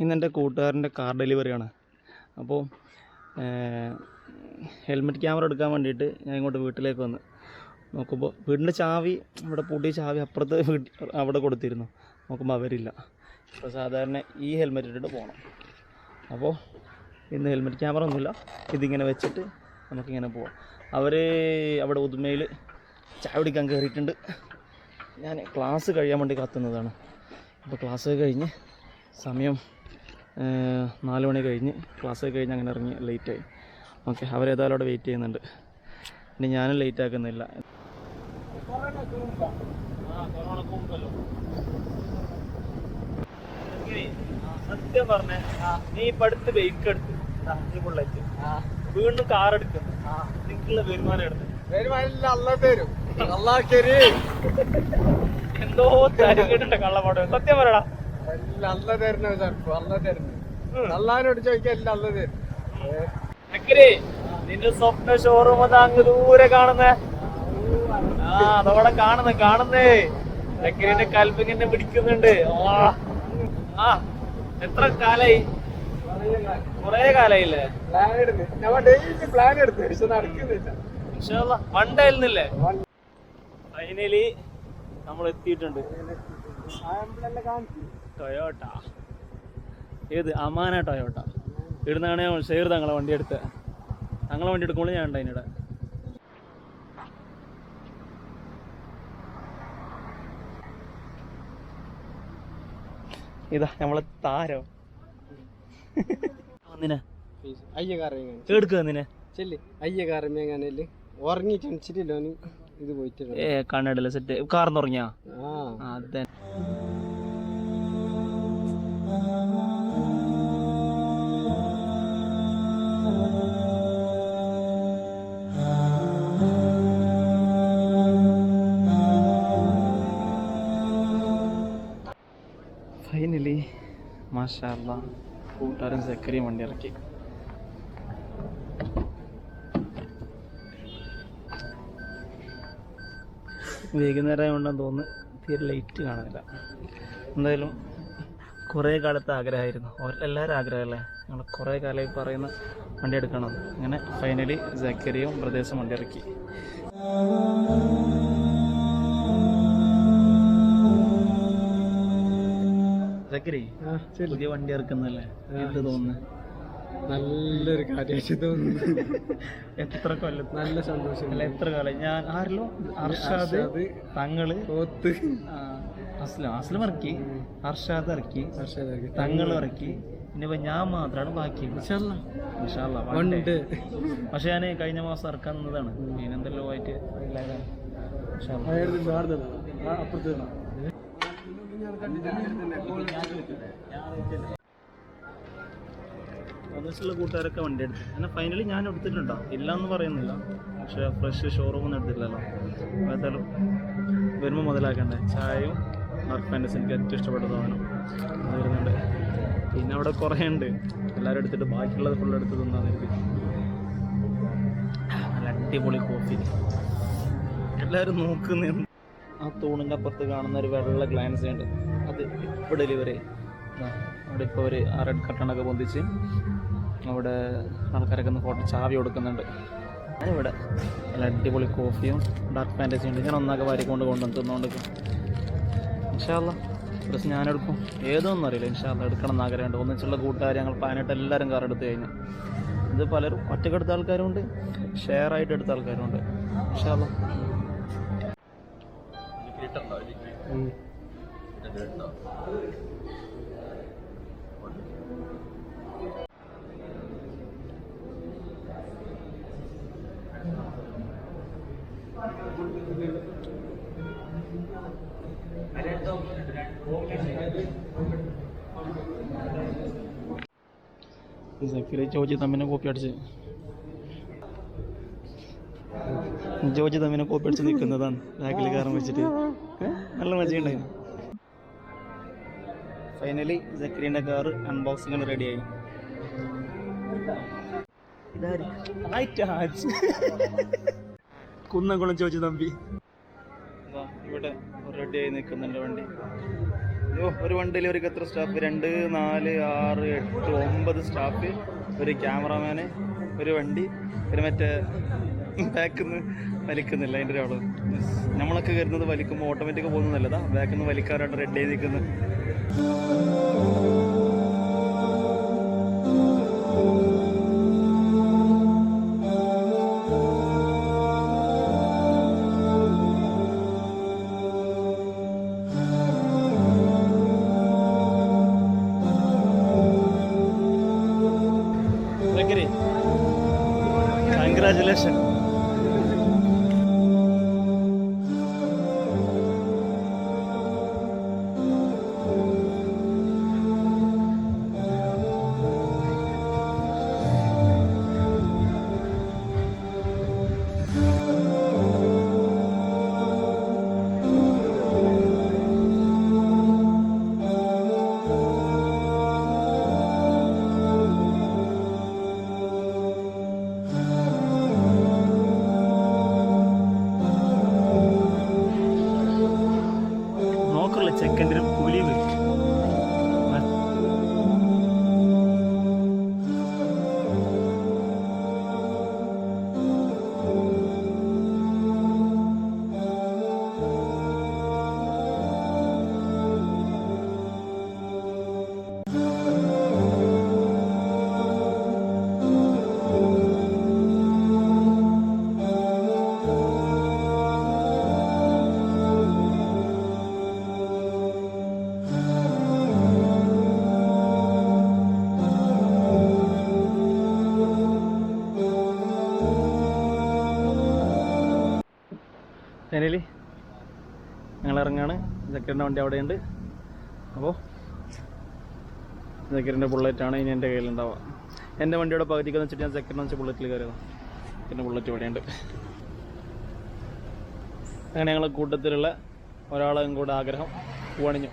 ഇന്ന് എന്റെ കൂട്ടുകാരന്റെ കാർ ഡെലിവറിയാണ് അപ്പോൾ ഹെൽമെറ്റ് ക്യാമറ എടുക്കാൻ വേണ്ടിയിട്ട് ഞാൻ ഇങ്ങോട്ട് വീട്ടിലേക്ക് വന്ന് നോക്കുമ്പോൾ വീടിന്റെ ചാവി ഇവിടെ പൂട്ടിയ ചാവി അപ്പുറത്ത് അവിടെ കൊടുത്തിരുന്നു. നോക്കുമ്പോൾ അവരില്ല. അപ്പോൾ സാധാരണ ഈ ഹെൽമെറ്റ് ഇട്ടിട്ട് പോകണം അപ്പോൾ ഇന്ന് ഹെൽമെറ്റ് ക്യാമറ ഒന്നുമില്ല. ഇതിങ്ങനെ വെച്ചിട്ട് നമുക്കിങ്ങനെ പോവാം. അവർ അവിടെ ഉദുമയിൽ ചായ കുടിക്കാൻ കയറിയിട്ടുണ്ട് ഞാൻ ക്ലാസ് കഴിയാൻ വേണ്ടി കാത്തുന്നതാണ്. അപ്പോൾ ക്ലാസ് കഴിഞ്ഞ് സമയം നാല് മണി കഴിഞ്ഞ് ക്ലാസ് കഴിഞ്ഞ് അങ്ങനെ ഇറങ്ങി ലേറ്റായി ഓക്കെ അവരേതായാലും അവിടെ വെയിറ്റ് ചെയ്യുന്നുണ്ട്. ഇനി ഞാനും ലേറ്റ് ആക്കുന്നില്ല. സത്യം പറഞ്ഞ നീ ഇപ്പൊ അടുത്ത് ബൈക്ക് എടുത്തു. അഞ്ച് ബുള്ളറ്റ് വീണ്ടും കാർ എടുക്കുന്നു. നിങ്ങൾക്കുള്ള വരുമാനം എടുത്ത് എന്തോ തരികെട്ടുണ്ട് കള്ളപ്പാട്. സത്യം പറയടാ. അള്ളഹാനോട് ചോദിക്കാൻ എല്ലാം അല്ല തരും. അക്കരെ നിന്റെ സ്വപ്ന ഷോറൂം അതാ അങ്ങ് ദൂരെ കാണുന്നേ. ആ അതവിടെ കാണുന്നേ കാണുന്നേ. അക്കരന്റെ കൽപ്പിങ്ങനെ പിടിക്കുന്നുണ്ട്. ആ. എത്ര കാലായി? കൊറേ കാലായില്ലേ? പ്ലാൻ എടുത്ത്. പക്ഷെ നടക്കുന്നില്ല. ഫൈനലി നമ്മൾ എത്തിയിട്ടുണ്ട് ടൊയോട്ട ഏത്? അമാന ടൊയോട്ട ഇവിടുന്നാണ് ഞാൻ ഷെയർ തങ്ങളെ വണ്ടി എടുത്ത്. തങ്ങളെ വണ്ടി എടുക്കുമ്പോൾ ഞാൻ ഉണ്ടായിനിടെ ഇതാ നമ്മളെ താരം. വന്നിനെ. അയ്യ കാര്യം എടുക്കുക വന്നിനെ. ചെല്ലി. അയ്യ കാര്യം എങ്ങനെയല്ലേ ഉറങ്ങി ക്ഷണിച്ചിട്ടില്ല ഓന് ഇത് പോയിട്ടുണ്ട് ഏ കണ്ണടല്ലേ സെറ്റ് കാർന്ന് ഉറങ്ങിയാ? ആ അതെ. മാഷാല്ല കൂട്ടുകാരൻ സക്കരിയും വണ്ടി ഇറക്കി. വൈകുന്നേരം ആയതുകൊണ്ടെന്ന് തോന്നുന്നു തീരെ ലൈറ്റ് കാണുന്നില്ല. എന്തായാലും കുറേ കാലത്തെ ആഗ്രഹമായിരുന്നു. എല്ലാവരും ആഗ്രഹമല്ലേ? ഞങ്ങൾ കുറേ കാലമായി പറയുന്ന വണ്ടി എടുക്കണം. അങ്ങനെ ഫൈനലി ജക്കരിയും പ്രദേശം വണ്ടി ഇറക്കി. പുതിയ വണ്ടി ഇറക്കുന്നല്ലേ? എന്ത് തോന്നുന്നു? നല്ലൊരു കാര്യമായിട്ട് തോന്നുന്നു. എത്ര കൊല്ലം? നല്ല സന്തോഷം. അല്ല എത്ര കാലം ഞാൻ ആരല്ലോ? അർഷാദ് തങ്ങൾ. ഓത്ത് അസ്ലം അസ്ലം ഇറക്കി. അർഷാദ് ഇറക്കി. തങ്ങൾ തങ്ങൾ ഇറക്കി. ഇനിയിപ്പോ ഞാൻ മാത്രമാണ് ബാക്കി ഉണ്ട് പക്ഷെ ഞാൻ കഴിഞ്ഞ മാസം ഇറക്കാൻ നിന്നതാണ്. ഇതിനെന്തെല്ലോ ആയിട്ട് ഇല്ലായതാണ്. ഇൻഷാ അപ്പുറത്ത് ഒന്നിച്ചുള്ള കൂട്ടുകാരൊക്കെ വണ്ടി എടുത്തു. അങ്ങനെ ഫൈനലി ഞാൻ എടുത്തിട്ടുണ്ടോ? ഇല്ല എന്ന് പറയുന്നില്ല. പക്ഷെ ഫ്രഷ് ഷോറൂമിൽ ഒന്നും എടുത്തിട്ടില്ലല്ലോ. എന്തായാലും വരുമ്പോൾ മുതലാക്കണ്ടേ? ചായയും മാർക്ക് ഫാന്റസ് എനിക്ക് ഏറ്റവും ഇഷ്ടപ്പെട്ട സാധനം. അത് വരുന്നുണ്ട്. പിന്നെ അവിടെ കുറേ ഉണ്ട്. എല്ലാവരും എടുത്തിട്ട് ബാക്കിയുള്ളത് ഫുൾ എടുത്ത് തിന്നാന്ന് എനിക്ക് നല്ല അടിപൊളി കോഫി എല്ലാവരും നോക്കുന്ന ആ തൂണിന്റെ അപ്പുറത്ത് കാണുന്ന ഒരു വെള്ള ഗ്ലാൻസ് ഉണ്ട് അത് ഇപ്പോൾ ഡെലിവറി അവിടെ ഇപ്പോൾ ഒരു റെഡ് കട്ടണൊക്കെ പൊന്തിച്ച് അവിടെ ആൾക്കാരൊക്കെ ഒന്ന് ഫോട്ടോ ചാവി കൊടുക്കുന്നുണ്ട്. ഇവിടെ നല്ല അടിപൊളി കോഫിയും ഡാർക്ക് ഫാന്റസി ഉണ്ട്. ഞാൻ ഒന്നാകെ വാരിക്കൊണ്ട് കൊണ്ടുവന്ന് തന്നുകൊണ്ട് ഇൻഷാല്ല ഡ്രസ് ഞാൻ എടുക്കും ഏതൊന്നും അറിയില്ല ഇൻഷാല്ല എടുക്കണം എന്ന് ആഗ്രഹമുണ്ട്. ഒന്നിച്ചുള്ള കൂട്ടുകാർ ഞങ്ങൾ പാനായിട്ട് എല്ലാവരും കാർ എടുത്തു കഴിഞ്ഞു. ഇത് പലരും ഒറ്റക്കെടുത്ത ആൾക്കാരുണ്ട് ഷെയർ ആയിട്ട് എടുത്ത ആൾക്കാരും ആൾക്കാരുണ്ട് ഇൻഷാല്ല സക്കീർ ജോജി തമ്മിനെ കോപ്പി അടിച്ച്. ജോജി തമ്മിനെ കോപ്പിടിച്ച് നിൽക്കുന്നതാണ്. ബാക്കിൽ കാരണം വെച്ചിട്ട്? നല്ല മജയുണ്ടായിരുന്നു ഫൈനലി സക്കീറിന്റെ കാർ അൺബോക്സിംഗ് റെഡിയായി കുന്നംകുളം ചോദിച്ചു തമ്പി. ഇവിടെ റെഡി ആയി നിൽക്കുന്നുണ്ട് വണ്ടി. ഓ ഒരു വണ്ടിയിൽ ഒരു എത്ര സ്റ്റാഫ് രണ്ട് നാല് ആറ് എട്ട് ഒമ്പത് സ്റ്റാഫ് ഒരു ക്യാമറാമാന് ഒരു വണ്ടി പിന്നെ മറ്റേ ബാക്കിൽ നിന്ന് വലിക്കുന്നില്ല അതിന്റെ ഒരാൾ നമ്മളൊക്കെ കരുതുന്നത് വലിക്കുമ്പോൾ ഓട്ടോമാറ്റിക് പോകുന്നത് നല്ലതാ. ബാക്കിൽ നിന്ന് വലിക്കാനായിട്ട് റെഡി ആയി നിൽക്കുന്നത് ഭയങ്കര കൺഗ്രാചുലേഷൻ കൂലി വരും. ഫൈനലി ഞങ്ങൾ ഇറങ്ങാണ് ജക്കറിന്റെ വണ്ടി അവിടെയുണ്ട്. അപ്പോൾ ജക്കറിന്റെ ബുള്ളറ്റാണ് ഇനി എന്റെ കയ്യിലുണ്ടാവുക. എന്റെ വണ്ടിയുടെ പകുതിക്ക് വെച്ചിട്ട് ഞാൻ ജക്കറിനെ വെച്ച് ബുള്ളറ്റിൽ കയറിയത്. ജക്കറിന്റെ ബുള്ളറ്റ് ഇവിടെയുണ്ട്. അങ്ങനെ ഞങ്ങൾ കൂട്ടത്തിലുള്ള ഒരാളെ കൂടെ ആഗ്രഹം പൂവണിഞ്ഞു.